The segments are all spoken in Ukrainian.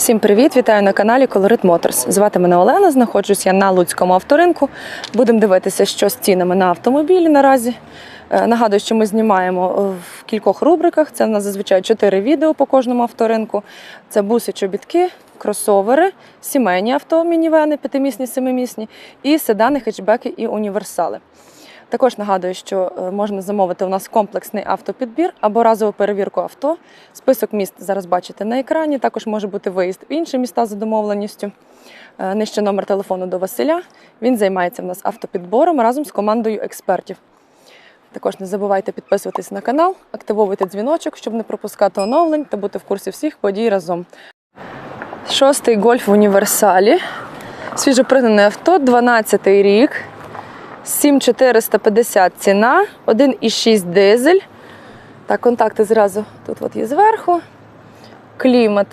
Всім привіт! Вітаю на каналі Colorit Motors. Звати мене Олена. Знаходжусь я на Луцькому авторинку. Будемо дивитися, що з цінами на автомобілі наразі. Е, Нагадую, що ми знімаємо в кількох рубриках. Це у нас зазвичай 4 відео по кожному авторинку. Це буси, чобітки, кросовери, сімейні авто, мінівени, п'ятимісні, семимісні, і седани, хетчбеки і універсали. Також нагадую, що е, можна замовити у нас комплексний автопідбір або разову перевірку авто. Список міст зараз бачите на екрані. Також може бути виїзд в інші міста за домовленістю. Е, Нижче номер телефону до Василя. Він займається в нас автопідбором разом з командою експертів. Також не забувайте підписуватись на канал, активовуйте дзвіночок, щоб не пропускати оновлень та бути в курсі всіх подій разом. Шостий гольф в універсалі. Свіжопригнане авто, 12 рік. 7450 ціна, 1,6 дизель. Так, контакти зразу тут от є зверху. Клімат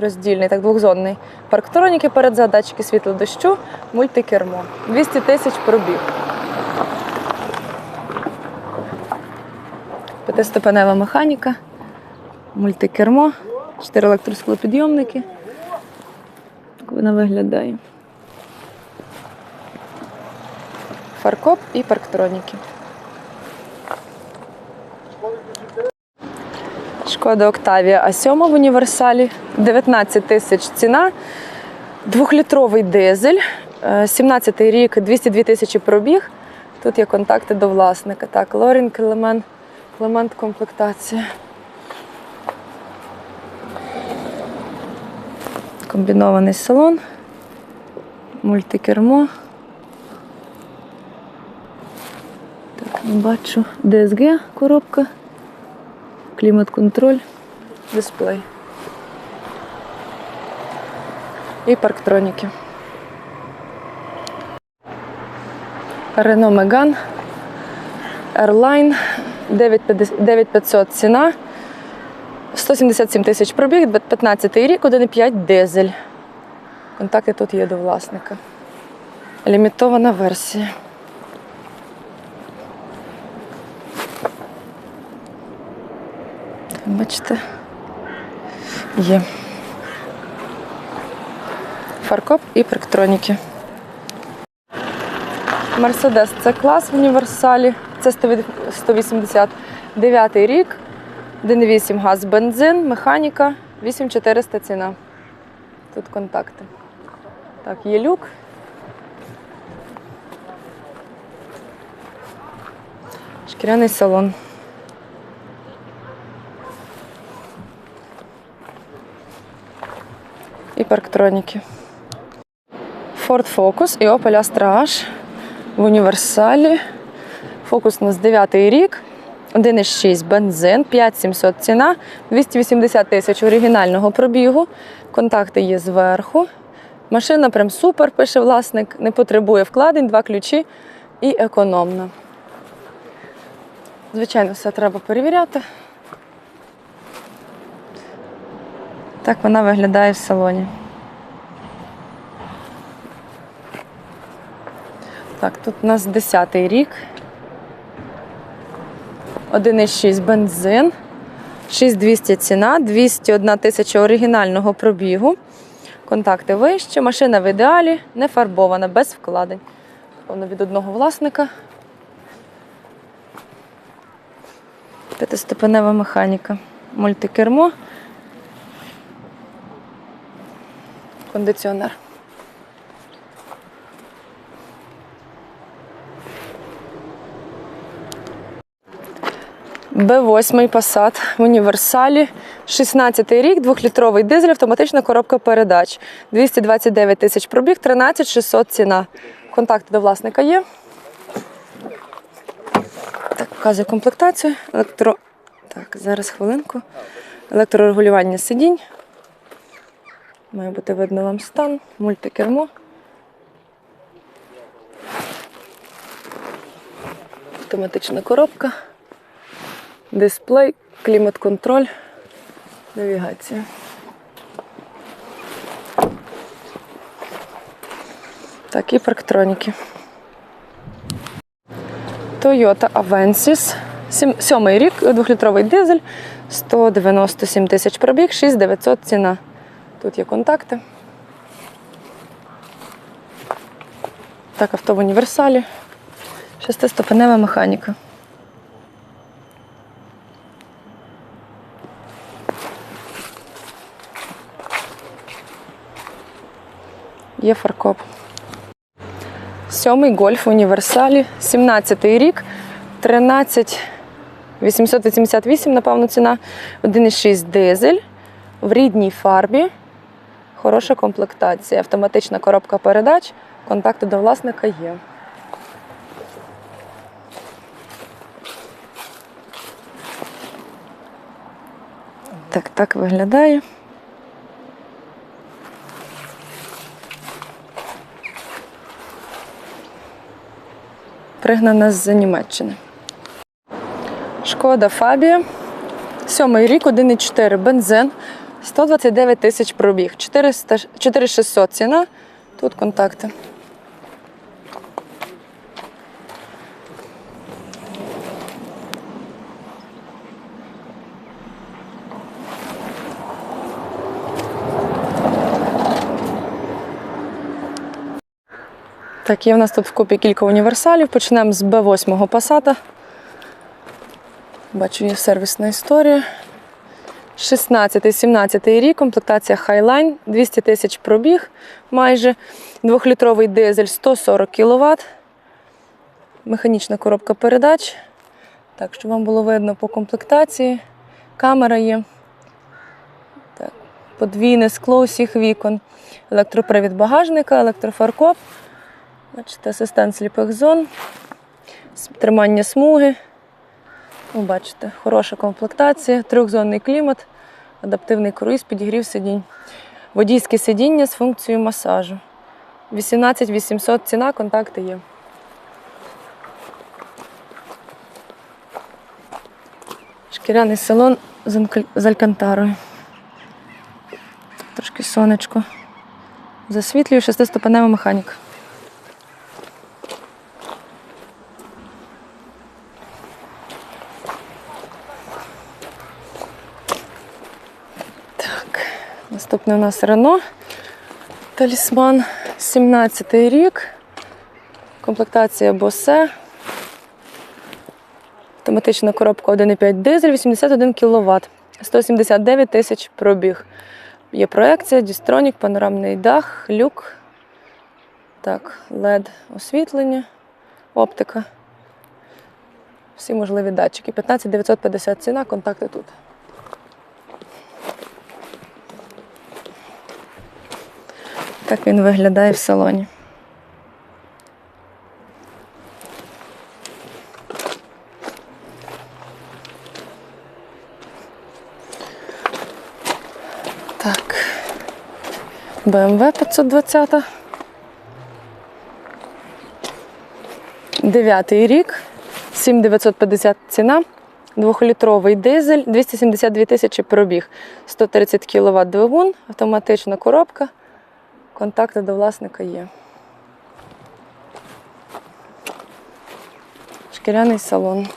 роздільний, так, двохзонний. Парктроніки перед датчики світло дощу, мультикермо. 200 тисяч пробіг. П'ятиступенева механіка, мультикермо, 4 електросклопідйомники. Так вона виглядає. Фаркоп і парктроніки. Шкода Октавія А7 в універсалі. 19 тисяч ціна. Двохлітровий дизель. 17 й рік, 202 тисячі пробіг. Тут є контакти до власника. Так, Лорінг, елемент, елемент комплектації. Комбінований салон, мультикермо. Так, бачу DSG коробка, клімат-контроль, дисплей. І парктроніки. Renault Megane Airline 9500 ціна. 177 тисяч пробіг, 15 рік, 1,5 дизель. Контакти тут є до власника. Лімітована версія. Бачите, є. Фаркоп і парктроніки. Мерседес це клас в універсалі. Це 189 рік. 1,8 газ, бензин, механіка, 8400 ціна. Тут контакти. Так, є люк. Шкіряний салон. І парктроніки. Ford Focus і Opel Astra H в універсалі. Фокус у нас 9 рік. 1,6 бензин, 5700 ціна, 280 тисяч оригінального пробігу. Контакти є зверху. Машина прям супер, пише власник, не потребує вкладень, два ключі і економна. Звичайно, все треба перевіряти. Так вона виглядає в салоні. Так, тут у нас 10-й рік. 1,6 бензин. 6200 ціна, 201 тисяча оригінального пробігу. Контакти вище, машина в ідеалі, не фарбована, без вкладень. Вона від одного власника. П'ятиступенева механіка. Мультикермо. Кондиціонер. Б8 Passat в універсалі. 16 рік, 2-літровий дизель, автоматична коробка передач. 229 тисяч пробіг, 13 600 ціна. Контакти до власника є. Так, показую комплектацію. Електро... Так, зараз хвилинку. Електрорегулювання сидінь. Має бути видно вам стан, мультикермо. Автоматична коробка, дисплей, клімат-контроль, навігація. Так, і парктроніки. Toyota Avensis. Сьомий рік, двохлітровий дизель, 197 тисяч пробіг, 6900 ціна. Тут є контакти. Так, авто в універсалі. Шестиступенева механіка. Є фаркоп. Сьомий гольф в універсалі, 17-й рік, 13 888, напевно, ціна. 1,6 дизель в рідній фарбі. Хороша комплектація. Автоматична коробка передач. Контакти до власника є. Так, так виглядає. Пригнана з Німеччини. Шкода Фабія. Сьомий рік, 1,4 бензин, 129 тисяч пробіг, 400, 4600 ціна. Тут контакти. Так, є в нас тут вкупі кілька універсалів. Почнемо з Б8 Passat. Бачу, є сервісна історія. 16-17 рік, комплектація Highline, 200 тисяч пробіг майже. Двохлітровий дизель 140 кВт. Механічна коробка передач. Так, щоб вам було видно по комплектації. Камера є. Так, подвійне скло усіх вікон. Електропривід багажника, електрофаркоп. Бачите, асистент сліпих зон, тримання смуги. Ви бачите, хороша комплектація, трьохзонний клімат, адаптивний круїз, підігрів сидінь. Водійське сидіння з функцією масажу. 18 800 ціна, контакти є. Шкіряний салон з алькантарою. Трошки сонечко. Засвітлює шестиступенева механіка. Так, наступний у нас Рено. Талісман, 17 й рік. Комплектація Босе. Автоматична коробка 1,5 дизель, 81 кВт, 179 тисяч пробіг. Є проекція, дістронік, панорамний дах, люк. Так, LED освітлення, оптика. Всі можливі датчики. 15 950 ціна, контакти тут. Так він виглядає в салоні. Так. BMW 520. Дев'ятий рік, 7950 ціна. Двохлітровий дизель, 272 тисячі пробіг, 130 кВт двигун, автоматична коробка. Контакти до власника є. Шкіряний салон.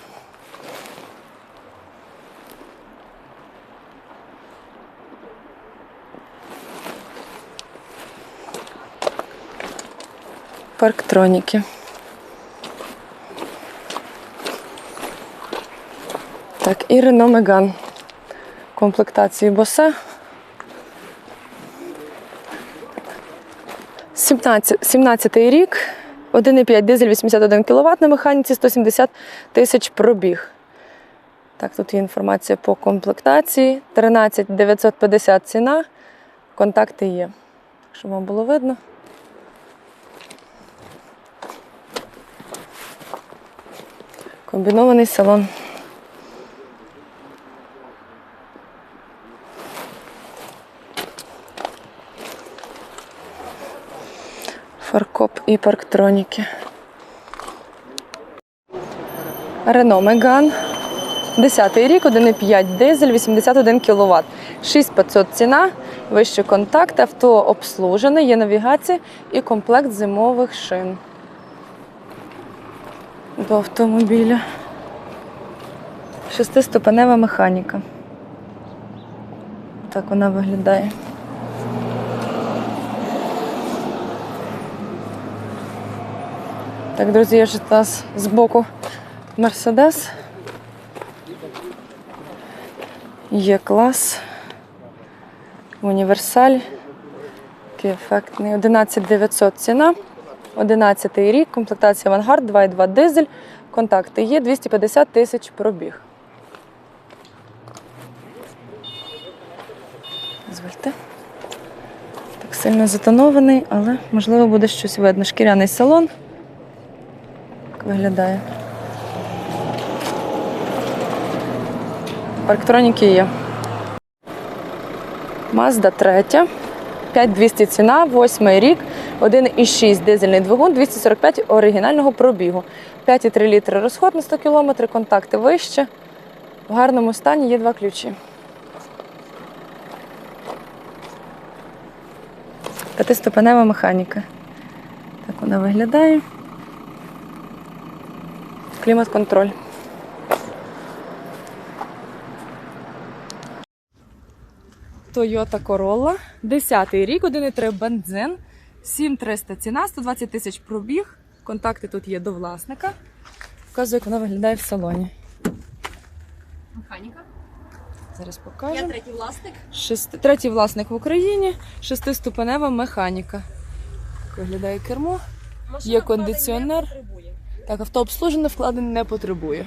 Парктроніки. Так, і Renault Megane. Комплектації Bose. 17, 17 рік, 1,5 дизель, 81 кВт на механіці, 170 тисяч пробіг. Так, тут є інформація по комплектації. 13 950 ціна. Контакти є. Щоб вам було видно. Комбінований салон. Фаркоп і парктроніки. Рено Меган. 10 рік, 1,5 дизель, 81 кВт. 6500 ціна, вищий контакт, авто обслужене, є навігація і комплект зимових шин до автомобіля. Шестиступенева механіка. Так вона виглядає. Так, друзі, є ж у нас збоку Мерседес. Є клас. Універсаль. Такий ефектний. 11900 ціна. 11 рік, комплектація Авангард, 2,2 дизель. Контакти є 250 тисяч пробіг. Дозвольте. Так сильно затонований, але можливо буде щось видно. Шкіряний салон. Виглядає. Парктроніки є. Mazda 3. 5200 ціна, 8 рік, 1,6 дизельний двигун, 245 оригінального пробігу. 5,3 літри розход на 100 км, контакти вище. В гарному стані є два ключі. П'ятиступенева механіка. Так вона виглядає. Клімат-контроль. Toyota Corolla, 10 рік, 1,3 бензин, 7300 ціна, 120 тисяч пробіг. Контакти тут є до власника. Показую, як вона виглядає в салоні. Механіка. Зараз Я третій власник. Шести... Третій власник в Україні, шестиступенева механіка. Виглядає кермо. Машина Є кондиціонер. не потребує. Так, авто обслужене, вкладень не потребує.